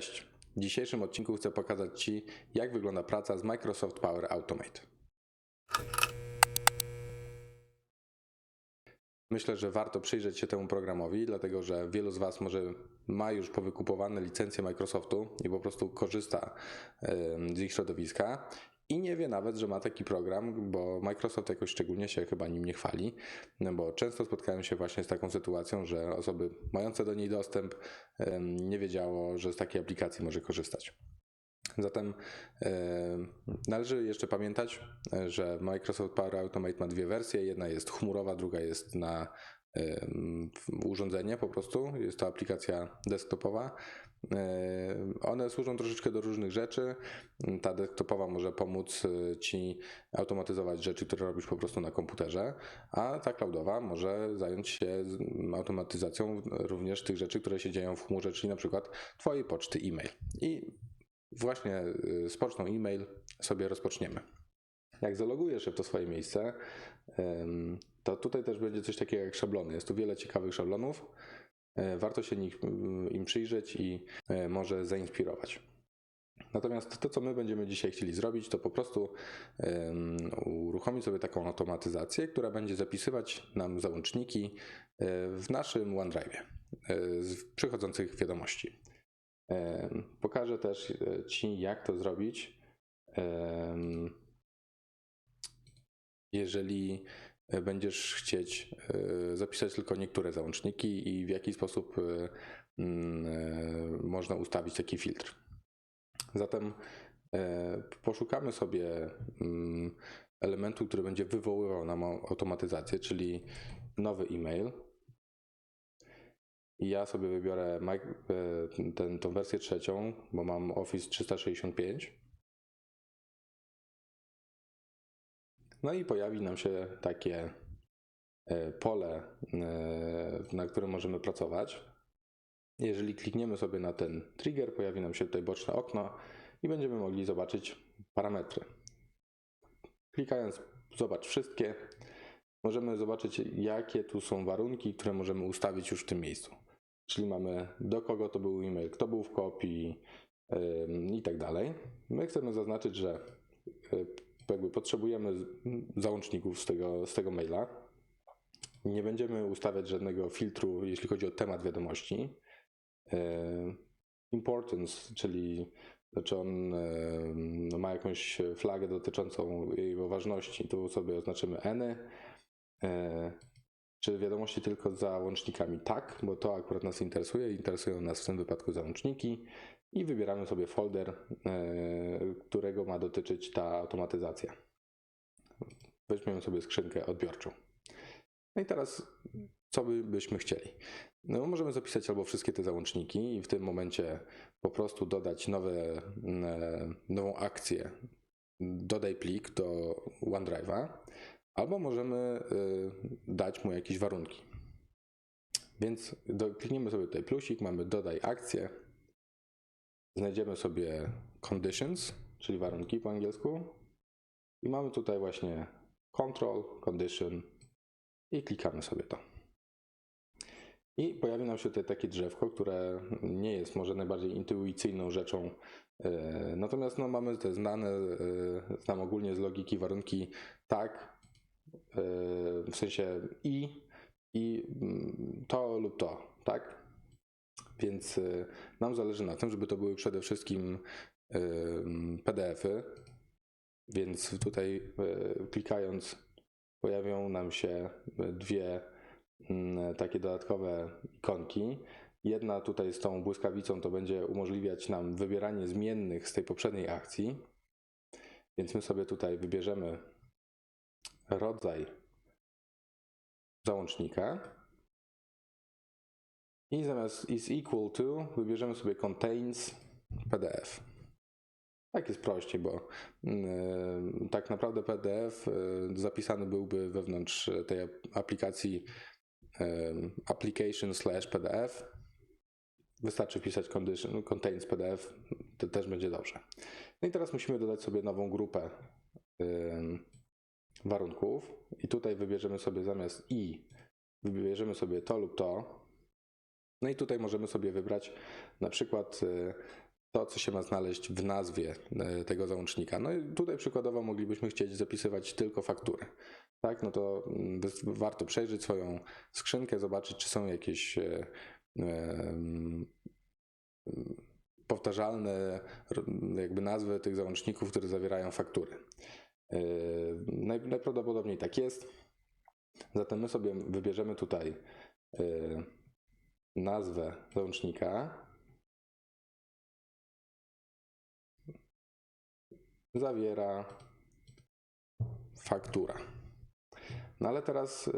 Cześć! W dzisiejszym odcinku chcę pokazać Ci, jak wygląda praca z Microsoft Power Automate. Myślę, że warto przyjrzeć się temu programowi, dlatego że wielu z Was może ma już powykupowane licencje Microsoftu i po prostu korzysta z ich środowiska i nie wie nawet, że ma taki program, bo Microsoft jakoś szczególnie się chyba nim nie chwali, no bo często spotkałem się właśnie z taką sytuacją, że osoby mające do niej dostęp nie wiedziało, że z takiej aplikacji może korzystać. Zatem należy jeszcze pamiętać, że Microsoft Power Automate ma dwie wersje. Jedna jest chmurowa, druga jest na urządzenie po prostu. Jest to aplikacja desktopowa. E, One służą troszeczkę do różnych rzeczy. Ta desktopowa może pomóc e, Ci automatyzować rzeczy, które robisz po prostu na komputerze, a ta cloudowa może zająć się z- automatyzacją również tych rzeczy, które się dzieją w chmurze, czyli na przykład Twojej poczty e-mail. I właśnie y, z pocztą e-mail sobie rozpoczniemy. Jak zalogujesz się w to swoje miejsce, to tutaj też będzie coś takiego jak szablony. Jest tu wiele ciekawych szablonów. E, Warto się mm, im przyjrzeć i e, może zainspirować. Natomiast to, co my będziemy dzisiaj chcieli zrobić, to po prostu uruchomić sobie taką automatyzację, która będzie zapisywać nam załączniki e, w naszym OneDrive z przychodzących wiadomości. Pokażę też Ci, jak to zrobić. Jeżeli będziesz chcieć e, zapisać tylko niektóre załączniki i w jaki sposób e, mm, e, można ustawić taki filtr. Zatem poszukamy sobie mm, elementu, który będzie wywoływał nam automatyzację, czyli nowy e-mail. Ja sobie wybiorę ten, tą wersję trzecią, bo mam Office 365. No i pojawi nam się takie e, pole, e, na którym możemy pracować. Jeżeli klikniemy sobie na ten trigger, pojawi nam się tutaj boczne okno i będziemy mogli zobaczyć parametry. Klikając zobacz wszystkie, możemy zobaczyć jakie tu są warunki, które możemy ustawić już w tym miejscu. Czyli mamy do kogo to był e-mail, kto był w kopii ym, i tak dalej. My chcemy zaznaczyć, że jakby potrzebujemy załączników z tego, z tego maila. Nie będziemy ustawiać żadnego filtru, jeśli chodzi o temat wiadomości. Y, Importance, czyli czy on y, no, ma jakąś flagę dotyczącą jego ważności, tu sobie oznaczymy any. Y, czy wiadomości tylko załącznikami? Tak, bo to akurat nas interesuje. Interesują nas w tym wypadku załączniki i wybieramy sobie folder, e, którego ma dotyczyć ta automatyzacja. Weźmiemy sobie skrzynkę odbiorczą. No i teraz, co by, byśmy chcieli? No, możemy zapisać albo wszystkie te załączniki i w tym momencie po prostu dodać nowe, e, nową akcję. Dodaj plik do OneDrive'a, albo możemy e, dać mu jakieś warunki. Więc do, klikniemy sobie tutaj plusik, mamy dodaj akcję, znajdziemy sobie conditions, czyli warunki po angielsku i mamy tutaj właśnie control, condition i klikamy sobie to. I pojawi nam się tutaj takie drzewko, które nie jest może najbardziej intuicyjną rzeczą. e, Natomiast no, mamy te znane, e, znam ogólnie z logiki warunki tak, w sensie i, i mm, to lub to, tak? Więc y, nam zależy na tym, żeby to były przede wszystkim ym, PDF-y. Więc tutaj y, klikając pojawią nam się y, dwie mm, takie dodatkowe ikonki. Jedna tutaj z tą błyskawicą to będzie umożliwiać nam wybieranie zmiennych z tej poprzedniej akcji. Więc my sobie tutaj wybierzemy rodzaj załącznika. I zamiast is equal to wybierzemy sobie contains PDF. Tak jest prościej, bo mm, tak naprawdę PDF y, zapisany byłby wewnątrz tej aplikacji y, application slash PDF. Wystarczy wpisać condition, contains PDF, to też będzie dobrze. No i teraz musimy dodać sobie nową grupę y, warunków i tutaj wybierzemy sobie zamiast i wybierzemy sobie to lub to. No i tutaj możemy sobie wybrać na przykład y, to, co się ma znaleźć w nazwie e, tego załącznika. No i tutaj przykładowo moglibyśmy chcieć zapisywać tylko faktury. Tak, no to mm, warto przejrzeć swoją skrzynkę, zobaczyć, czy są jakieś e, em, powtarzalne jakby nazwy tych załączników, które zawierają faktury. Naj- Najprawdopodobniej tak jest. Zatem my sobie wybierzemy tutaj e, nazwę załącznika. Zawiera faktura. No ale teraz y,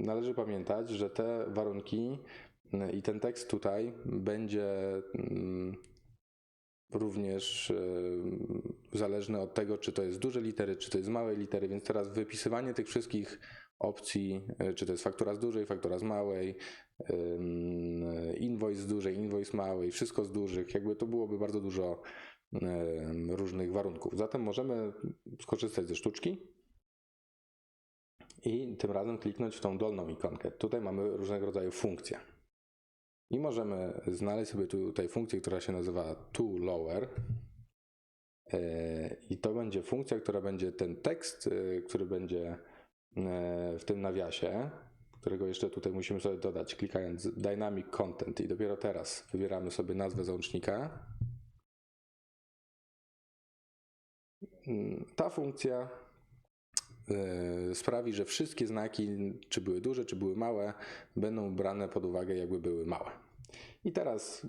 należy pamiętać, że te warunki i ten tekst tutaj będzie mm, również y, zależny od tego, czy to jest duże litery, czy to jest małe litery, więc teraz wypisywanie tych wszystkich opcji, y, czy to jest faktura z dużej, faktura z małej, invoice z dużej, invoice małej, wszystko z dużych, jakby to byłoby bardzo dużo różnych warunków. Zatem możemy skorzystać ze sztuczki i tym razem kliknąć w tą dolną ikonkę. Tutaj mamy różnego rodzaju funkcje. I możemy znaleźć sobie tutaj funkcję, która się nazywa to lower. E, I to będzie funkcja, która będzie ten tekst, e, który będzie e, w tym nawiasie, którego jeszcze tutaj musimy sobie dodać, klikając Dynamic Content. I dopiero teraz wybieramy sobie nazwę załącznika. Mm, Ta funkcja sprawi, że wszystkie znaki, czy były duże, czy były małe, będą brane pod uwagę, jakby były małe. I teraz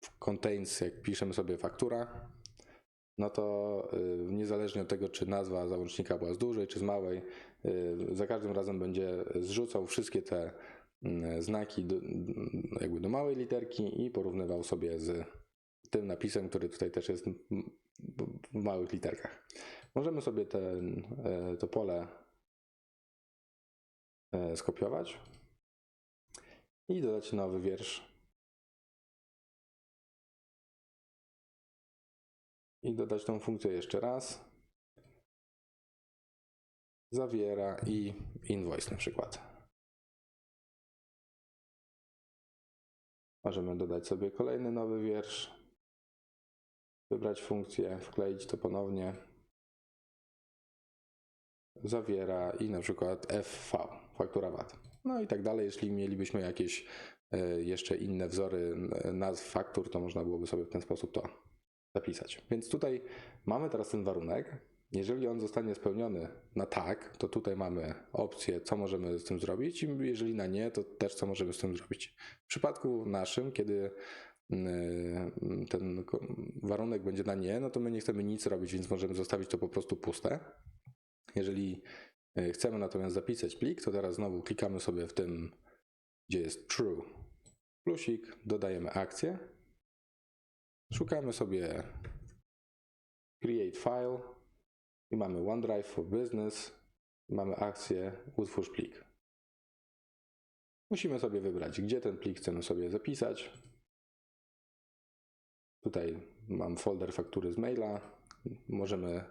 w contains, jak piszemy sobie faktura, no to y, niezależnie od tego, czy nazwa załącznika była z dużej, czy z małej, y, za każdym razem będzie zrzucał wszystkie te mm, znaki do, jakby do małej literki i porównywał sobie z tym napisem, który tutaj też jest w małych literkach. Możemy sobie ten, e, to pole e, skopiować i dodać nowy wiersz. I dodać tą funkcję jeszcze raz. Zawiera i invoice na przykład. Możemy dodać sobie kolejny nowy wiersz. Wybrać funkcję, wkleić to ponownie zawiera i na przykład FV, faktura VAT. No i tak dalej. Jeśli mielibyśmy jakieś e, jeszcze inne wzory nazw faktur, to można byłoby sobie w ten sposób to zapisać. Więc tutaj mamy teraz ten warunek. Jeżeli on zostanie spełniony na tak, to tutaj mamy opcję, co możemy z tym zrobić, i jeżeli na nie, to też co możemy z tym zrobić. W przypadku naszym, kiedy ten warunek będzie na nie, no to my nie chcemy nic robić, więc możemy zostawić to po prostu puste. Jeżeli e, chcemy natomiast zapisać plik, to teraz znowu klikamy sobie w tym, gdzie jest true plusik, dodajemy akcję, szukamy sobie create file i mamy OneDrive for Business, mamy akcję utwórz plik. Musimy sobie wybrać, gdzie ten plik chcemy sobie zapisać. Tutaj mam folder faktury z maila. Możemy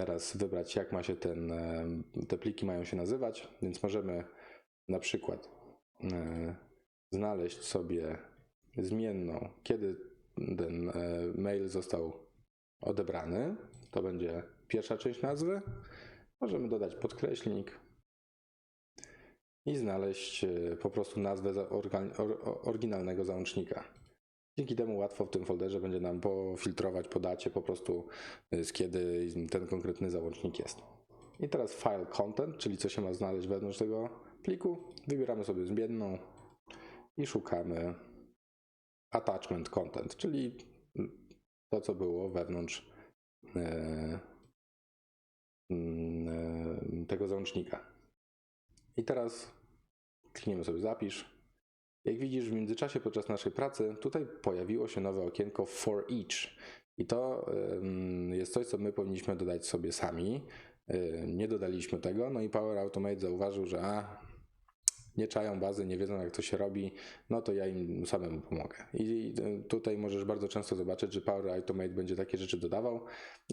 teraz wybrać, jak ma się ten, e, te pliki mają się nazywać, więc możemy na przykład e, znaleźć sobie zmienną, kiedy ten e, mail został odebrany. To będzie pierwsza część nazwy. Możemy dodać podkreślnik i znaleźć po prostu nazwę oryginalnego załącznika. Dzięki temu łatwo w tym folderze będzie nam pofiltrować po dacie po prostu y, z kiedy ten konkretny załącznik jest. I teraz file content, czyli co się ma znaleźć wewnątrz tego pliku. Wybieramy sobie zmienną i szukamy attachment content, czyli to, co było wewnątrz mm, e, tego załącznika. I teraz klikniemy sobie zapisz. Jak widzisz, w międzyczasie podczas naszej pracy tutaj pojawiło się nowe okienko for each. I to jest coś, co my powinniśmy dodać sobie sami. Yy, Nie dodaliśmy tego, no i Power Automate zauważył, że a, nie czają bazy, nie wiedzą jak to się robi, no to ja im samemu pomogę. I tutaj możesz bardzo często zobaczyć, że Power Automate będzie takie rzeczy dodawał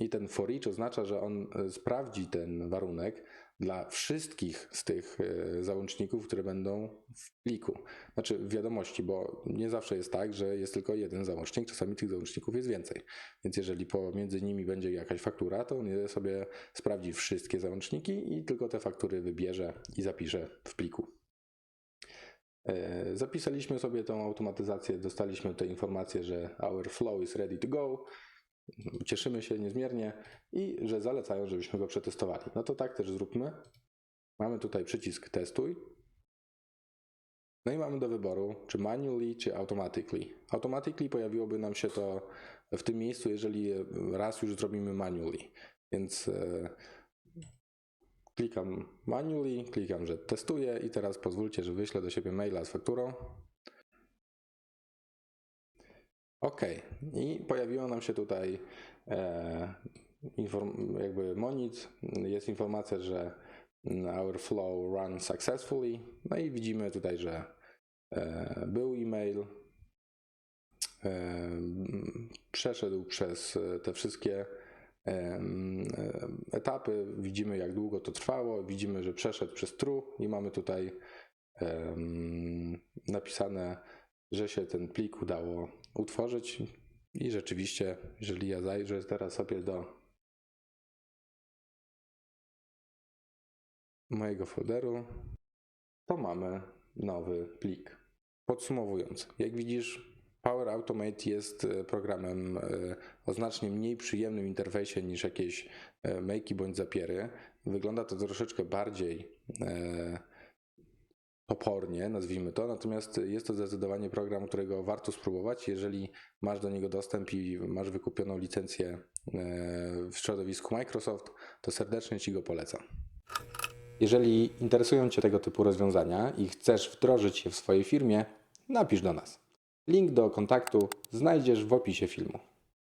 i ten for each oznacza, że on e, sprawdzi ten warunek dla wszystkich z tych e, załączników, które będą w pliku. Znaczy w wiadomości, bo nie zawsze jest tak, że jest tylko jeden załącznik, czasami tych załączników jest więcej. Więc jeżeli pomiędzy nimi będzie jakaś faktura, to on sobie sprawdzi wszystkie załączniki i tylko te faktury wybierze i zapisze w pliku. E, Zapisaliśmy sobie tą automatyzację, dostaliśmy te informacje, że our flow is ready to go. Cieszymy się niezmiernie i że zalecają, żebyśmy go przetestowali. No to tak też zróbmy. Mamy tutaj przycisk testuj. No i mamy do wyboru, czy manually, czy automatically. Automatically pojawiłoby nam się to w tym miejscu, jeżeli raz już zrobimy manually. Więc e, klikam manually, klikam, że testuję i teraz pozwólcie, że wyślę do siebie maila z fakturą. OK, i pojawiło nam się tutaj e, inform, jakby monic, jest informacja, że our flow run successfully, no i widzimy tutaj, że e, był e-mail, e, przeszedł przez te wszystkie e, etapy, widzimy jak długo to trwało, widzimy, że przeszedł przez true i mamy tutaj napisane, że się ten plik udało utworzyć i rzeczywiście, jeżeli ja zajrzę teraz sobie do mojego folderu, to mamy nowy plik. Podsumowując, jak widzisz, Power Automate jest e, programem e, o znacznie mniej przyjemnym interfejsie niż jakieś e, makey bądź zapiery. Wygląda to troszeczkę bardziej topornie, nazwijmy to, natomiast jest to zdecydowanie program, którego warto spróbować, jeżeli masz do niego dostęp i masz wykupioną licencję w środowisku Microsoft, to serdecznie Ci go polecam. Jeżeli interesują Cię tego typu rozwiązania i chcesz wdrożyć je w swojej firmie, napisz do nas. Link do kontaktu znajdziesz w opisie filmu.